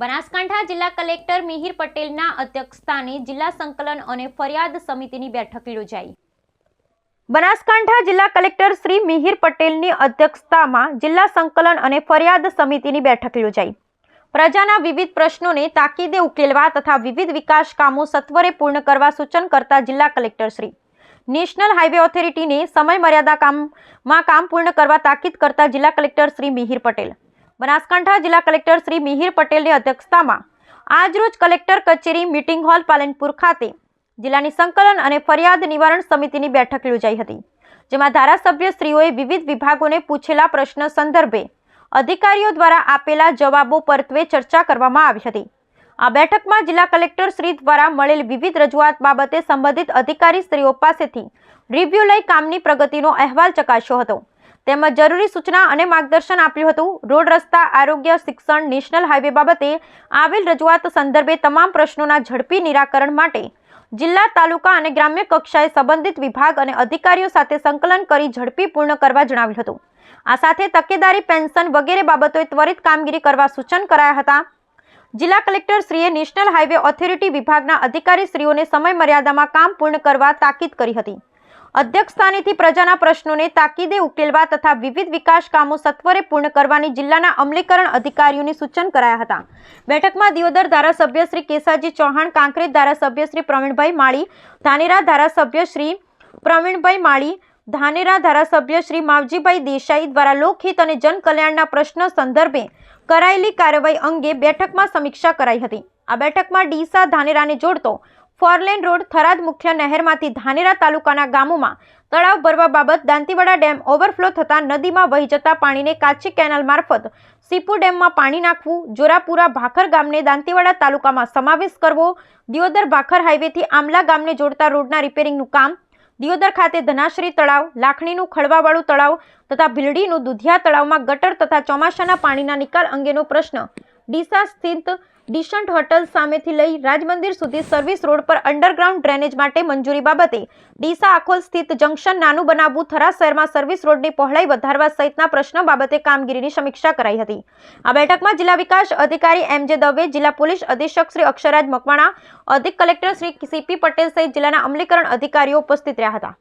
બનાસકાંઠા જિલ્લા કલેક્ટર મિહિર પટેલના અધ્યક્ષસ્થાને જિલ્લા સંકલન અને ફરિયાદ સમિતિની બેઠક યોજાઈ. બનાસકાંઠા જિલ્લા કલેક્ટર શ્રી મિહિર પટેલની અધ્યક્ષતામાં જિલ્લા સંકલન અને ફરિયાદ સમિતિની બેઠક યોજાઈ. પ્રજાના વિવિધ પ્રશ્નોને તાકીદે ઉકેલવા તથા વિવિધ વિકાસ કામો સત્વરે પૂર્ણ કરવા સૂચન કરતા જિલ્લા કલેક્ટર શ્રી. નેશનલ હાઈવે ઓથોરિટીને સમય મર્યાદા કામમાં કામ પૂર્ણ કરવા તાકીદ કરતા જિલ્લા કલેક્ટર શ્રી મિહિર પટેલ. બનાસકાંઠા જિલ્લા કલેક્ટર શ્રી મિહિર પટેલની અધ્યક્ષતામાં આજરોજ કલેક્ટર કચેરી મિટિંગ હોલ પાલનપુર ખાતે જિલ્લાની સંકલન અને ફરિયાદ નિવારણ સમિતિની બેઠક યોજાઈ હતી, જેમાં ધારાસભ્ય શ્રીઓએ વિવિધ વિભાગોને પૂછેલા પ્રશ્ન સંદર્ભે અધિકારીઓ દ્વારા આપેલા જવાબો પરત્વે ચર્ચા કરવામાં આવી હતી. આ બેઠકમાં જિલ્લા કલેક્ટર શ્રી દ્વારા મળેલ વિવિધ રજૂઆત બાબતે સંબંધિત અધિકારી શ્રીઓ પાસેથી રિવ્યુ લઈ કામની પ્રગતિનો અહેવાલ ચકાસ્યો હતો. તેમજ જરૂરી સૂચના અને માર્ગદર્શન આપ્યું હતું. રોડ રસ્તા, આરોગ્ય, શિક્ષણ, નેશનલ હાઈવે બાબતે આવેલ રજૂઆત સંદર્ભે તમામ પ્રશ્નોના ઝડપી નિરાકરણ માટે જિલ્લા, તાલુકા અને ગ્રામ્ય કક્ષાએ સંબંધિત વિભાગ અને અધિકારીઓ સાથે સંકલન કરી ઝડપી પૂર્ણ કરવા જણાવ્યું હતું. આ સાથે તકેદારી, પેન્શન વગેરે બાબતોએ ત્વરિત કામગીરી કરવા સૂચન કરાયા હતા. જિલ્લા કલેક્ટર શ્રીએ નેશનલ હાઈવે ઓથોરિટી વિભાગના અધિકારી શ્રીઓને સમય મર્યાદામાં કામ પૂર્ણ કરવા તાકીદ કરી હતી. અધ્યક્ષ સ્થાનેથી પ્રજાના પ્રશ્નોને તાકીદે ઉકેલવા તથા વિવિધ વિકાસ કામો સત્વરે પૂર્ણ કરવાની જિલ્લાના અમલીકરણ અધિકારીઓને સૂચન કરાયા હતા. બેઠકમાં દિયોદર ધારાસભ્ય શ્રી કેસાજી ચૌહાણ, કાંકરેજ ધારાસભ્ય શ્રી પ્રવીણભાઈ માળી, ધાનેરા ધારાસભ્ય શ્રી પ્રવીણભાઈ માળી, ધાનેરા ધારાસભ્ય શ્રી માવજીભાઈ દેસાઈ દ્વારા લોકહિત અને જનકલ્યાણના પ્રશ્ન સંદર્ભે કરાયેલી કાર્યવાહી અંગે બેઠકમાં સમીક્ષા કરાઈ હતી. આ બેઠકમાં ડીસા ધાનેરાને જોડતો ફોરલેન રોડ થરાદ મુખ્ય નહેરમાંથી ધાનેરા તાલુકાના ગામોમાં તળાવ ભરવા બાબત દાંતીવાડા ડેમ ઓવરફ્લો થતાં નદીમાં વહી જતા પાણીને કાચી કેનાલ મારફત સીપુ ડેમમાં પાણી નાખવું, જોરાપુરા ભાખર ગામને દાંતીવાડા તાલુકામાં સમાવેશ કરવો, દિયોદર ભાખર હાઈવેથી આમલા ગામને જોડતા રોડના રિપેરિંગનું કામ, દિયોદર ખાતે ધનાશ્રી તળાવ, લાખણીનું ખળવાવાળું તળાવ તથા ભીલડીનું દુધિયા તળાવમાં ગટર તથા ચોમાસાના પાણીના નિકાલ અંગેનો પ્રશ્ન ડીસા સ્થિત ડિશન્ટ હોટલ સામેથી લઈ રાજમંદિર સુધી સર્વિસ રોડ પર અંડરગ્રાઉન્ડ ડ્રેનેજ માટે મંજૂરી બાબતે ડીસા આખોલ સ્થિત જંકશન નાનું બનાવવું થરા શહેરમાં સર્વિસ રોડની પહોળાઈ વધારવા સહિતના પ્રશ્નો બાબતે કામગીરીની સમીક્ષા કરાઈ હતી. આ બેઠકમાં જિલ્લા વિકાસ અધિકારી એમ જે દવે, જિલ્લા પોલીસ અધિક્ષક શ્રી અક્ષરાજ મકવાણા, અધિક કલેક્ટર શ્રી સીપી પટેલ સહિત જિલ્લાના અમલીકરણ અધિકારીઓ ઉપસ્થિત રહ્યા હતા.